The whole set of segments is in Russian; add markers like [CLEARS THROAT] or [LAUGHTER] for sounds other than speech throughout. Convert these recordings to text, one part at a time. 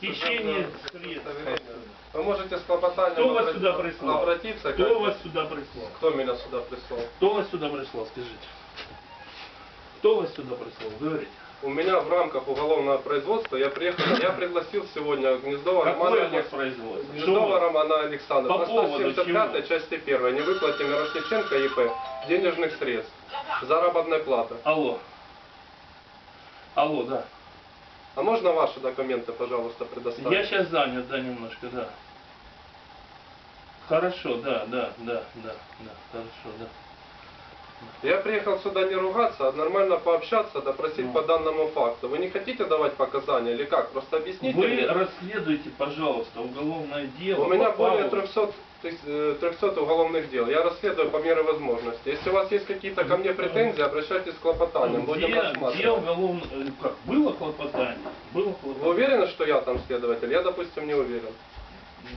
Хищение средств. Вы можете с клопотанием Кто вас сюда прислал? обратиться. Кто вас сюда прислал? Кто меня сюда прислал? Кто вас сюда прислал, скажите? Кто вас сюда прислал? Говорите. У меня в рамках уголовного производства я приехал, я пригласил сегодня Гнездова Романа Какое у вас Алекс- производство? Что Гнездова вас? Романа Александровна. По По поводу 175 части 1. Не выплате Мирошниченко ИП денежных средств. Заработной платы. Алло. Алло, да. А можно ваши документы, пожалуйста, предоставить? Я сейчас занят, да, немножко, да. Хорошо, да, да, да, да, да, хорошо, да. Я приехал сюда не ругаться, а нормально пообщаться, допросить Ну. по данному факту. Вы не хотите давать показания или как? Просто объясните Вы мне. расследуйте, пожалуйста, уголовное дело. У меня более поводу- 300, тыс- э, 300 уголовных дел. Я расследую по мере возможности. Если у вас есть какие-то ко мне претензии, обращайтесь с клопотанием. Будем Где, где рассматривать. уголовное... э, Как? Было клопотание? Было Вы клопотание. уверены, что я там следователь? Я, допустим, не уверен.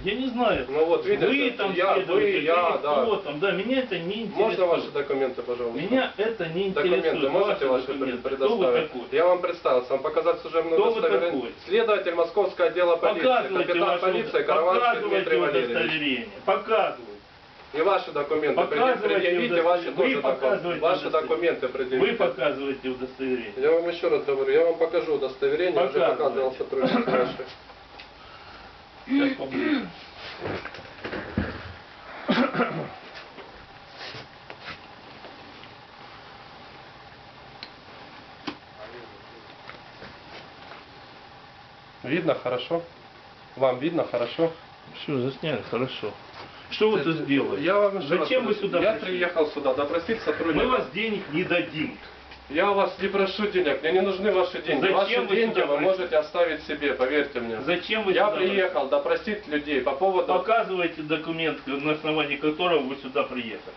Я не знаю. Ну вот, видите, вы там я, вы, я, да. кто там, да, меня это не интересует. Можно ваши документы, пожалуйста? Меня это не интересует. Документы можете ваши документы. пред- Кто вы предоставить? такой? Я вам представился, вам показать служебное Кто вы удостоверение. такой? Следователь Московского отдела полиции, Показывайте капитан ваше, полиции Караванский Дмитрий Валерьевич. удостоверение. Показывайте. И ваши документы предъявите, ваши удостоверение. тоже Вы документы. показываете Ваши документы предъявите. Вы показываете удостоверение. Я вам еще раз говорю, я вам покажу удостоверение, уже показывал сотрудник ваши. Сейчас поближе. Видно хорошо? Вам видно хорошо? Все, засняли, хорошо. Что вы тут сделали? Я вам раз Зачем вы сюда Я пришли? приехал сюда допросить сотрудника. Мы вас денег не дадим. Я у вас не прошу денег, мне не нужны ваши деньги. Зачем ваши вы деньги вы пришли? можете оставить себе, поверьте мне. Зачем вы Я сюда приехал допросить людей по поводу... пришли? Показывайте документ, на основании которого вы сюда приехали.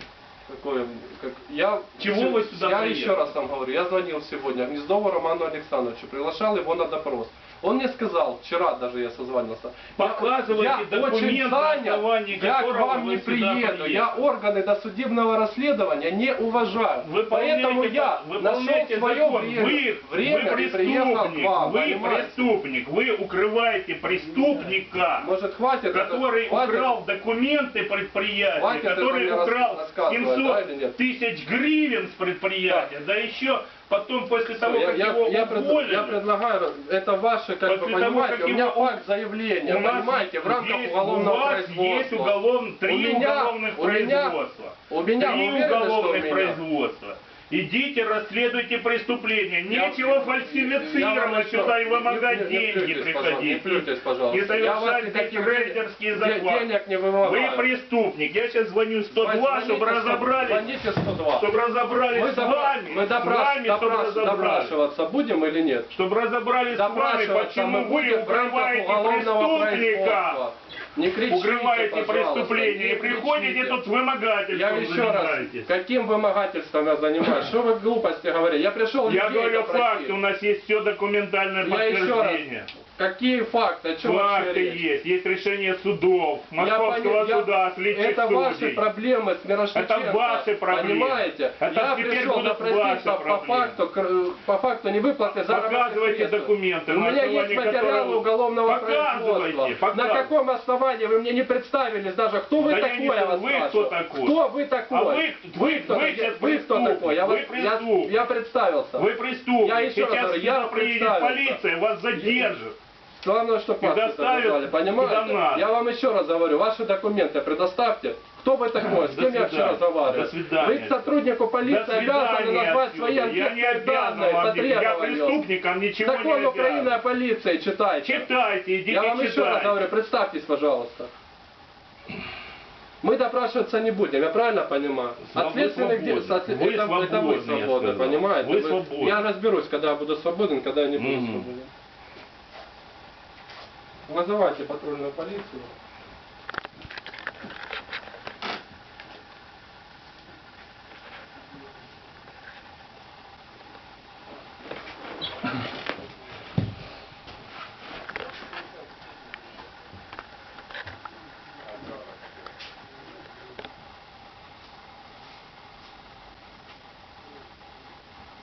Какое, как, я, Чего вы сюда Я приехали? еще раз вам говорю, я звонил сегодня Гнездову Роману Александровичу, приглашал его на допрос. Он мне сказал, вчера даже я созванивался, Показывайте я документ, очень на занят, основании я к которого вам вы не сюда приеду, приехали. я органы досудебного расследования не уважаю. Выполняйте Поэтому я нашел выполняйте свое закон. время, Вы, время вы и приехал к преступник, вам, вы понимаете? преступник, вы укрываете преступника, Может хватит? это- который хватит? украл документы предприятия, Хватит это который мне рас- украл рассказывать, 700 да или нет? тысяч гривен с предприятия, да еще потом после того, я, как я, его я, уволили, я предлагаю, это ваше, как вы того, понимаете, как у меня его- факт заявления, у понимаете, в рамках есть, уголовного у вас производства. есть уголов... три У меня- уголовных у меня- производства. У меня, Три уверены, у уголовных меня? производства. Идите, расследуйте преступления. Я- Нечего я фальсифицировать сюда и вымогать не- не деньги плюйтесь, пожалуйста, Не приходить. плюйтесь, пожалуйста. И совершать никаких рейдерские де- захваты. денег не вымогаю. Вы преступник. Я сейчас звоню 102, Звоните чтобы 100 разобрались. Звоните 102. Чтобы разобрались Мы, с вами. мы с допраш- вами, чтобы допраш- разобрались. допрашиваться будем или нет? Чтобы разобрались с вами, почему вы будем в рамках укрываете уголовного преступника. Не кричите, Укрываете пожалуйста, преступление и приходите тут вымогательством Я еще раз, занимаетесь. каким вымогательством я занимаюсь? Что вы глупости говорите? Я пришел Я говорю факты, у нас есть все документальное Я еще раз, подтверждение. Какие факты? О чем Факты речь? есть, есть решение судов, Я Московского я- суда, следчих Это ваши судей. проблемы с Мирошниченко. Это ваши проблемы. Понимаете? Это я пришел ваши по, проблемы. факту, по факту невыплаты заработных Показывайте средств. документы, У на меня есть материалы которого- уголовного Показывайте, производства. На показывайте. каком основании вы мне не представились даже? Кто вы Да я такой, я вас вы спрашиваю. кто такой? Кто вы такой? А вы- вы- кто, вы сейчас вы кто такой? Я, вы я, я представился. Вы преступник. Я еще раз Сейчас говорю, сюда я приедет полиция, вас задержит. Главное, что паспорт доставят назвали, понимаете? Я вам еще раз говорю, ваши документы предоставьте. Кто вы такой? [CLEARS THROAT] С кем я? До свидания. Вы к сотруднику полиции обязаны назвать отсюда. свои анкетные данные вам, по я преступникам ничего Закон не Украины обязан. о полиции читайте. Читайте, идите Я вам еще раз читайте. говорю, представьтесь, пожалуйста. Мы допрашиваться не будем, я правильно понимаю? От следственных дел, это, это вы свободны, понимаете? Вы свободны. Я разберусь, когда я буду свободен, когда я не буду Мгм. свободен. Вызывайте патрульную полицию.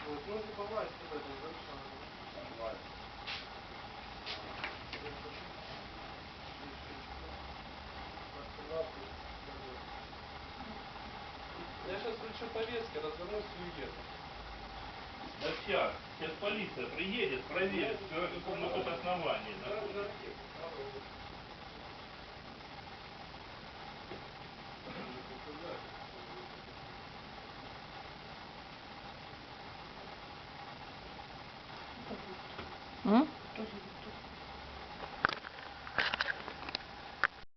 Ну, не что это, да, что я сейчас вручу повестки, развернусь и уеду. Да сейчас, сейчас полиция приедет, проверит, на каком тут основании. Да? Да,